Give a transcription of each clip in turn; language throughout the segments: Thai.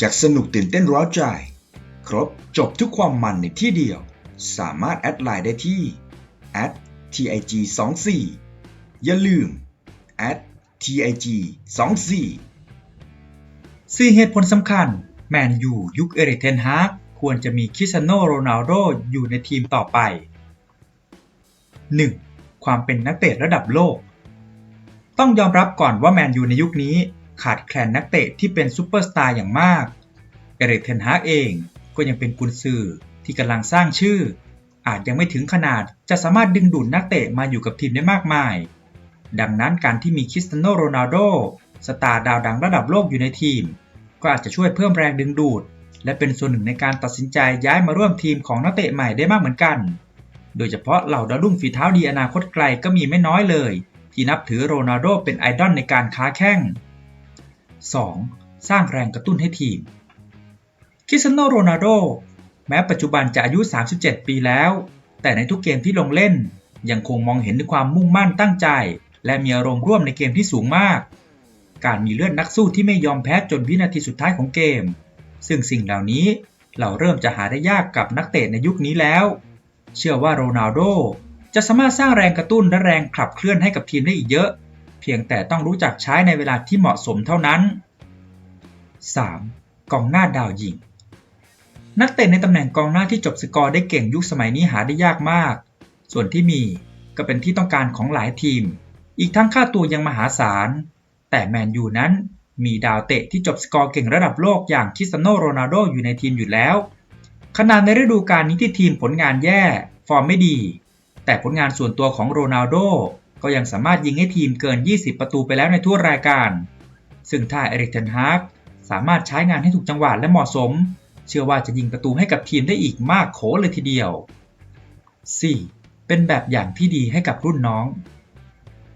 จากสนุกตื่นเต้นร้าวใจ ครบจบทุกความมันในที่เดียว สามารถแอดไลน์ได้ที่ @tig 2 4อย่าลืม @tig 2 4สี่เหตุผลสำคัญ แมนยูยุคเอริเทนฮากควรจะมีคริสตียโนโรนัลโดอยู่ในทีมต่อไป 1. ความเป็นนักเตะระดับโลก ต้องยอมรับก่อนว่าแมนยูในยุคนี้ ขาดแคลนนักเตะที่เป็นซูเปอร์สตาร์อย่างมาก เอริกเทนฮากเองก็ยังเป็นกุนซือที่กำลังสร้างชื่อ อาจยังไม่ถึงขนาดจะสามารถดึงดูดนักเตะมาอยู่กับทีมได้มากมาย ดังนั้นการที่มีคริสเตียโนโรนัลโดสตาร์ดาวดังระดับโลกอยู่ในทีม ก็อาจจะช่วยเพิ่มแรงดึงดูด และเป็นส่วนหนึ่งในการตัดสินใจย้ายมาร่วมทีมของนักเตะใหม่ได้มากเหมือนกัน โดยเฉพาะเหล่าดาวรุ่งฝีเท้าดีอนาคตไกลก็มีไม่น้อยเลย ที่นับถือโรนัลโดเป็นไอดอลในการค้าแข่ง 2. สร้างแรงกระตุ้นให้ทีมคริสเตียโนโรนัลโดแม้ปัจจุบันจะอายุ 37 ปีแล้ว แต่ในทุกเกมที่ลงเล่น ยังคงมองเห็นถึงความมุ่งมั่นตั้งใจ และมีอารมณ์ร่วมในเกมที่สูงมาก การมีเลือดนักสู้ที่ไม่ยอมแพ้จนวินาทีสุดท้ายของเกม ซึ่งสิ่งเหล่านี้เราเริ่มจะหาได้ยากกับนักเตะในยุคนี้แล้ว เชื่อว่าโรนัลโดจะสามารถสร้างแรงกระตุ้นและแรงขับเคลื่อนให้กับทีมได้อีกเยอะ พียงแต่ต้องรู้จักใช้ในเวลาที่เหมาะสมเท่านั้น 3. กองหน้าดาวยิง นักเตะในตำแหน่งกองหน้าที่จบสกอร์ได้เก่งยุคสมัยนี้หาได้ยากมาก ส่วนที่มีก็เป็นที่ต้องการของหลายทีม อีกทั้งค่าตัวยังมหาศาล แต่แมนยูนั้นมีดาวเตะที่จบสกอร์เก่งระดับโลกอย่างคริสเตียโนโรนัลโดอยู่ในทีมอยู่แล้วขนาดในฤดูกาลนี้ที่ทีมผลงานแย่ ฟอร์มไม่ดี แต่ผลงานส่วนตัวของโรนัลโด ก็ยังสามารถยิงให้ทีมเกิน 20 ประตูไปแล้วในทั่วรายการ ซึ่งถ้าเอริกเทนฮากสามารถใช้งานให้ถูกจังหวะและเหมาะสม เชื่อว่าจะยิงประตูให้กับทีมได้อีกมากโขเลยทีเดียว 4. เป็นแบบอย่างที่ดีให้กับรุ่นน้อง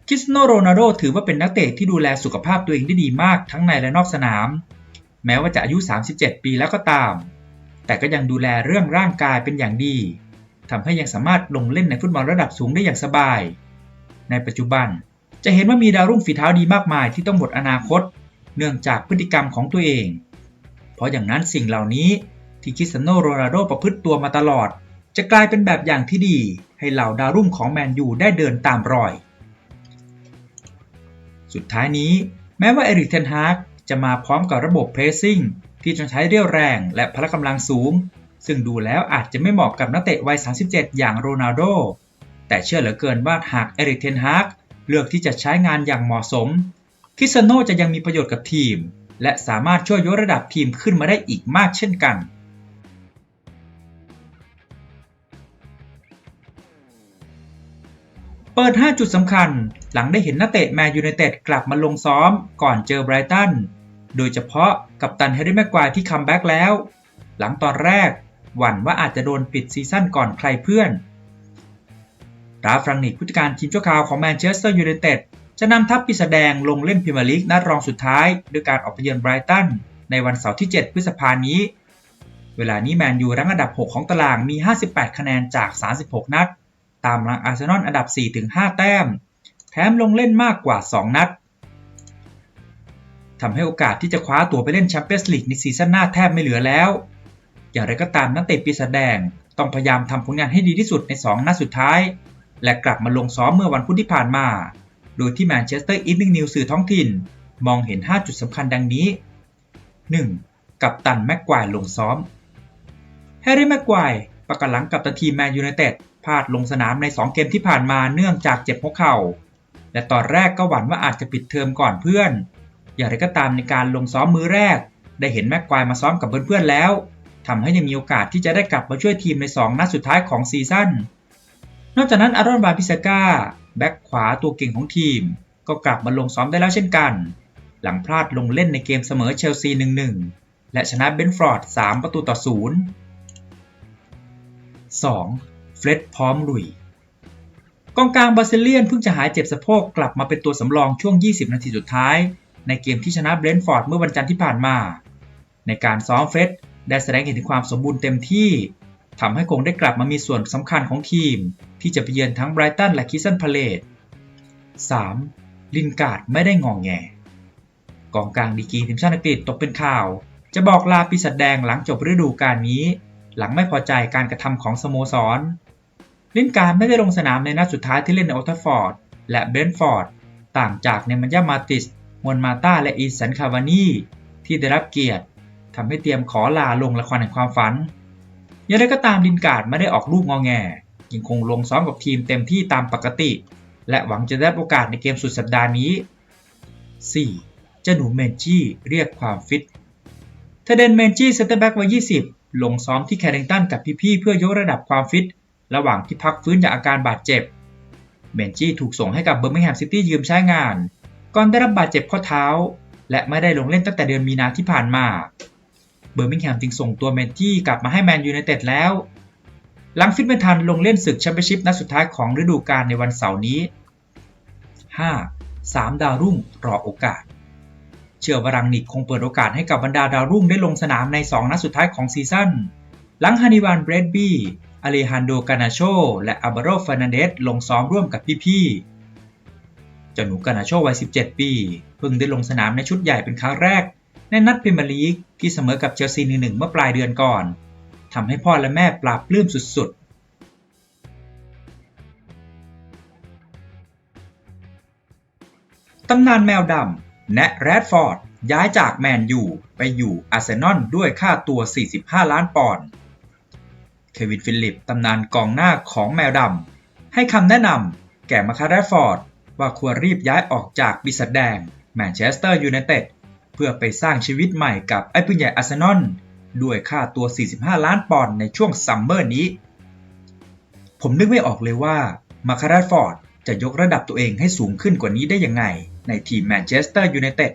คริสโนโรนัลโดถือว่าเป็นนักเตะที่ดูแลสุขภาพตัวเองได้ดีมากทั้งในและนอกสนาม แม้ว่าจะอายุ 37 ปีแล้วก็ตาม แต่ก็ยังดูแลเรื่องร่างกายเป็นอย่างดีทำให้ยังสามารถลงเล่นในฟุตบอลระดับสูงได้อย่างสบาย ในปัจจุบัน จะเห็นว่ามีดาวรุ่งฝีเท้าดีมากมายที่ต้องหมดอนาคต เนื่องจากพฤติกรรมของตัวเอง เพราะอย่างนั้นสิ่งเหล่านี้ที่คิสโนโรนัลโดประพฤติตัวมาตลอด จะกลายเป็นแบบอย่างที่ดีให้เหล่าดาวรุ่งของแมนยูได้เดินตามรอย สุดท้ายนี้แม้ว่าเอริกเทนฮากจะมาพร้อมกับระบบเพรสซิ่งที่ต้องใช้เรี่ยวแรงและพละกำลังสูง ซึ่งดูแล้วอาจจะไม่เหมาะกับนักเตะวัย 37 อย่างโรนัลโด แต่เชื่อเหลือเกินว่าหากเอริกเทนฮากเลือกที่จะใช้งานอย่างเหมาะสม คิสโนจะยังมีประโยชน์กับทีม และสามารถช่วยยกระดับทีมขึ้นมาได้อีกมากเช่นกันเปิด 5 จุดสำคัญ หลังได้เห็นนักเตะแมนยูไนเต็ดกลับมาลงซ้อมก่อนเจอไบรตัน โดยเฉพาะกับตันแฮร์รี่แม็กควายที่คัมแบ็กแล้ว หลังตอนแรก หวั่นว่าอาจจะโดนปิดซีซั่นก่อนใครเพื่อน ราฟรังนิกผู้จัดการทีมชั่วคราวของแมนเชสเตอร์ยูไนเต็ดจะนำทัพปีศาจแดงลงเล่นพรีเมียร์ลีกนัดรองสุดท้ายด้วยการออกไปเยือนไบรตันในวันเสาร์ที่ 7 พฤษภาคมนี้ เวลานี้แมนยูรั้งอันดับ 6 ของตารางมี 58 คะแนนจาก 36 นัด ตามหลังอาร์เซนอลอันดับ 4-5 แต้ม แถมลงเล่นมากกว่า 2 นัดทำให้โอกาสที่จะคว้าตั๋วไปเล่นแชมเปี้ยนส์ลีกในซีซั่นหน้าแทบไม่เหลือแล้ว อย่างไรก็ตามนักเตะปีศาจแดงต้องพยายามทำผลงานให้ดีที่สุดใน 2 นัดสุดท้าย และกลับมาลงซ้อมเมื่อวันพุธที่ผ่านมา โดยที่แมนเชสเตอร์อีฟนิ่งนิวสื่อท้องถิ่น มองเห็น 5 จุดสำคัญดังนี้ 1. กับตันแม็กควายลงซ้อม แฮร์รี่แม็กควายประกันหลังกับตันทีมแมนยูไนเต็ดพลาดลงสนามใน 2 เกมที่ผ่านมาเนื่องจากเจ็บหัวเข่า และตอนแรกก็หวั่นว่าอาจจะปิดเทอมก่อนเพื่อน อย่างไรก็ตามในการลงซ้อมมือแรก ได้เห็นแม็กควายมาซ้อมกับเพื่อนๆแล้วทำให้ยังมีโอกาสที่จะได้กลับมาช่วยทีมใน 2 นัดสุดท้ายของซีซั่น นอกจากนั้นอารอนบาพิซกาแบ็กขวาตัวเก่งของทีม ก็กลับมาลงซ้อมได้แล้วเช่นกัน หลังพลาดลงเล่นในเกมเสมอเชลซี 1-1 และชนะเบนฟอร์ด 3 ประตูต่อ 0 2. เฟร็ดพร้อมลุยกองกลางบาซิเลียนเพิ่งจะหายเจ็บสะโพกกลับมาเป็นตัวสำรองช่วง 20 นาทีสุดท้าย ในเกมที่ชนะเบรนท์ฟอร์ดเมื่อวันจันทร์ที่ผ่านมา ในการซ้อมเฟร็ดได้แสดงเห็นถึงความสมบูรณ์เต็มที่ ทำให้คงได้กลับมามีส่วนสำคัญของทีม ที่จะไปเยือนทั้งไบรตันและคิสซันพาเลต 3. ลินการ์ดไม่ได้งองแง กองกลางดีกีทีมชาติอังกฤษตกเป็นข่าว จะบอกลาปีศาจแดงหลังจบฤดูกาลนี้ หลังไม่พอใจการกระทำของสโมสร ลินการ์ดไม่ได้ลงสนามในนัดสุดท้ายที่เล่นในโอลด์แทัฟอร์ดและเบนฟอร์ดต่างจากเนมันยามาติสมวนมาตาและอีสันคาวานีที่ได้รับเกียรติทำให้เตรียมขอลาลงละครแห่งความฝัน อย่างไรก็ตามลินการ์ดไม่ได้ออกลูกงอแงยังคงลงซ้อมกับทีมเต็มที่ตามปกติ และหวังจะได้โอกาสในเกมสุดสัปดาห์นี้ 4. เจ้าหนูเมนจี้เรียกความฟิตเทเดนเมนจี้เซนเตอร์แบ็กวัย 20 ลงซ้อมที่แคริงตันกับพี่ๆเพื่อยกระดับความฟิต ระหว่างที่พักฟื้นจากอาการบาดเจ็บ เมนจี้ถูกส่งให้กับเบอร์มิงแฮมซิตี้ยืมใช้งาน ก่อนได้รับบาดเจ็บข้อเท้า และไม่ได้ลงเล่นตั้งแต่เดือนมีนาที่ผ่านมา เบอร์มิงแฮมจึงส่งตัวเมนจี้กลับมาให้แมนยูไนเต็ดแล้ว หลังฟิตไม่ทันลงเล่นศึกแชมเปี้ยนชิพนัดสุดท้ายของฤดูกาลในวันเสาร์นี้ 5. 3 ดาวรุ่งรอโอกาส เชื่อว่ารังนิกคงเปิดโอกาสให้กับบรรดาดาวรุ่งได้ลงสนามใน 2 นัดสุดท้ายของซีซั่น หลังฮานิวานเบรดบี้อเลฮันโดกานาโช และอับาโรฟานันเดสลงซ้อมร่วมกับพี่ๆเจ้าหนูกานาโชวัย 17 ปี เพิ่งได้ลงสนามในชุดใหญ่เป็นครั้งแรก ในนัดพรีเมียร์ลีกที่เสมอกับเชลซี1-1เมื่อปลายเดือนก่อนทำให้พ่อและแม่ปราบปลื้มสุดๆ ตำนานแมวดำแนะแรดฟอร์ดย้ายจากแมนยูไปอยู่อาร์เซนอลด้วยค่าตัว 45 ล้านปอนด์ เควินฟิลิปตำนานกองหน้าของแมวดำให้คำแนะนำแก่มาคาแรดฟอร์ดว่าควรรีบย้ายออกจากบิสแดงแมนเชสเตอร์ยูไนเต็ด พื่อไปสร้างชีวิตใหม่กับไอ้ปืนใหญ่อาร์เซนอลด้วยค่าตัว 45 ล้านปอนด์ในช่วงซัมเมอร์นี้ ผมนึกไม่ออกเลยว่ามาคารดฟอร์ดจะยกระดับตัวเองให้สูงขึ้นกว่านี้ได้ยังไง ในทีมแมนเชสเตอร์ยูไนเต็ด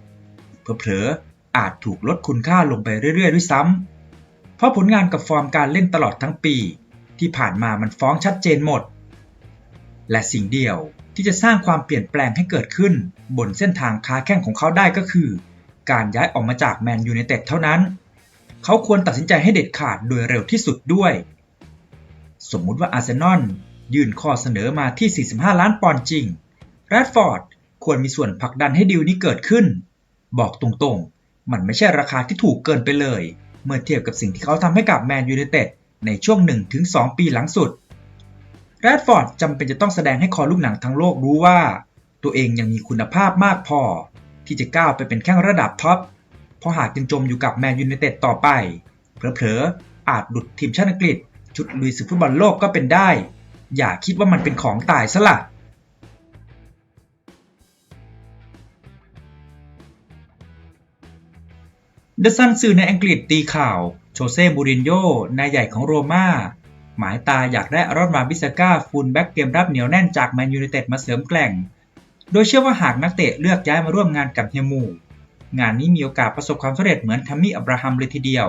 เผลอๆอาจถูกลดคุณค่าลงไปเรื่อยๆด้วยซ้ำเพราะผลงานกับฟอร์มการเล่นตลอดทั้งปี ที่ผ่านมามันฟ้องชัดเจนหมด และสิ่งเดียวที่จะสร้างความเปลี่ยนแปลงให้เกิดขึ้นบนเส้นทางค้าแข้งของเขาได้ก็คือ การย้ายออกมาจากแมนยูไนเต็ดเท่านั้น เขาควรตัดสินใจให้เด็ดขาดโดยเร็วที่สุดด้วย สมมุติว่าอาร์เซนอลยื่นข้อเสนอมาที่ 45 ล้านปอนด์จริง แรดฟอร์ดควรมีส่วนผลักดันให้ดีลนี้เกิดขึ้น บอกตรงๆ มันไม่ใช่ราคาที่ถูกเกินไปเลย เมื่อเทียบกับสิ่งที่เขาทำให้กับแมนยูไนเต็ดในช่วง 1-2 ปีหลังสุด แรดฟอร์ดจำเป็นจะต้องแสดงให้คอลูกหนังทั้งโลกรู้ว่า ตัวเองยังมีคุณภาพมากพอ ที่จะก้าวไปเป็นแข้งระดับท็อป เพราะหากยังจมอยู่กับแมนยูไนเต็ดต่อไป เผลอๆ อาจหลุดทีมชาติอังกฤษ ชุดลุยศึกฟุตบอลโลกก็เป็นได้ อย่าคิดว่ามันเป็นของตายซะละ่ะเดอะซันสื่อในอังกฤษตีข่าว โชเซ่มูรินโญ่นายใหญ่ของโรม่า หมายตาอยากได้อารอนมาบิสก้าฟูลแบ็กเกมรับเหนียวแน่นจากแมนยูไนเต็ดมาเสริมแกล่ง โดยเชื่อว่าหากนักเตะเลือกย้ายมาร่วมงานกับเฮียมู งานนี้มีโอกาสประสบความสำเร็จเหมือนทัมมี่อับราฮัมเลยทีเดียว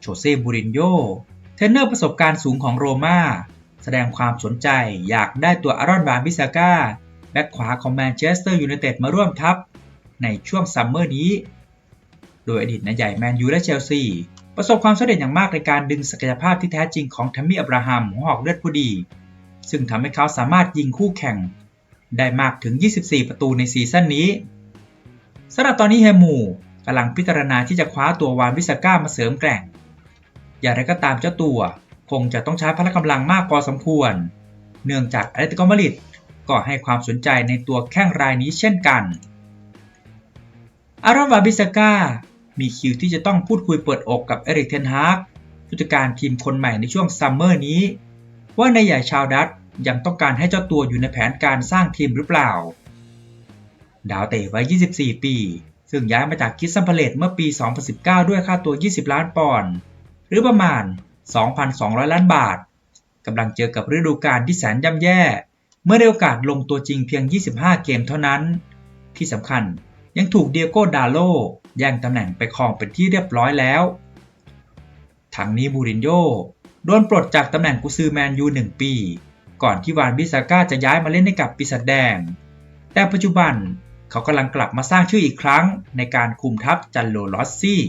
โชเซ่มูรินโญเทรนเนอร์ประสบการณ์สูงของโรม่าแสดงความสนใจอยากได้ตัวอารอนบาบิสก้าแบ็กขวาของแมนเชสเตอร์ยูไนเต็ดมาร่วมทัพ ในช่วงซัมเมอร์นี้ โดยอดีตนายใหญ่แมนยูและเชลซีประสบความสำเร็จอย่างมากในการดึงศักยภาพที่แท้จริงของทัมมี่อับราฮัมหัวหอกเลือดผู้ดี ซึ่งทำให้เขาสามารถยิงคู่แข่ง ได้มากถึง 24 ประตูในซีซั่นนี้สำหรับตอนนี้เฮมูกำลังพิจารณาที่จะคว้าตัววานวิสก้ามาเสริมแกร่ง อย่างไรก็ตามเจ้าตัวคงจะต้องใช้พละกำลังมากพอสมควร เนื่องจากแอตเลติโกมาริดก็ให้ความสนใจในตัวแข้งรายนี้เช่นกันอารอนวาบิสก้ามีคิวที่จะต้องพูดคุยเปิดอกกับเอริกเทนฮากผู้จัดการทีมคนใหม่ในช่วงซัมเมอร์นี้ ว่านายใหญ่ชาวดัต ยังต้องการให้เจ้าตัวอยู่ในแผนการสร้างทีมหรือเปล่า ดาวเตะวัย24 ปี ซึ่งย้ายมาจากคิสซัมเพเลตเมื่อปี 2019 ด้วยค่าตัว 20 ล้านปอนด์หรือประมาณ 2,200 ล้านบาทกำลังเจอกับฤดูกาลที่แสนย่ำแย่ เมื่อได้โอกาสลงตัวจริงเพียง 25 เกมเท่านั้น ที่สำคัญยังถูกเดียโก้ดาโลแย่งตำแหน่งไปครองเป็นที่เรียบร้อยแล้ว ทั้งนี้บูรินโญ่โดนปลดจากตำแหน่งกุซือแมนยู1ปี ก่อนที่วานบิซาก้าจะย้ายมาเล่นให้กับปีศาจแดง แต่ปัจจุบันเขากำลังกลับมาสร้างชื่ออีกครั้งในการคุมทัพจันโลลอสซี่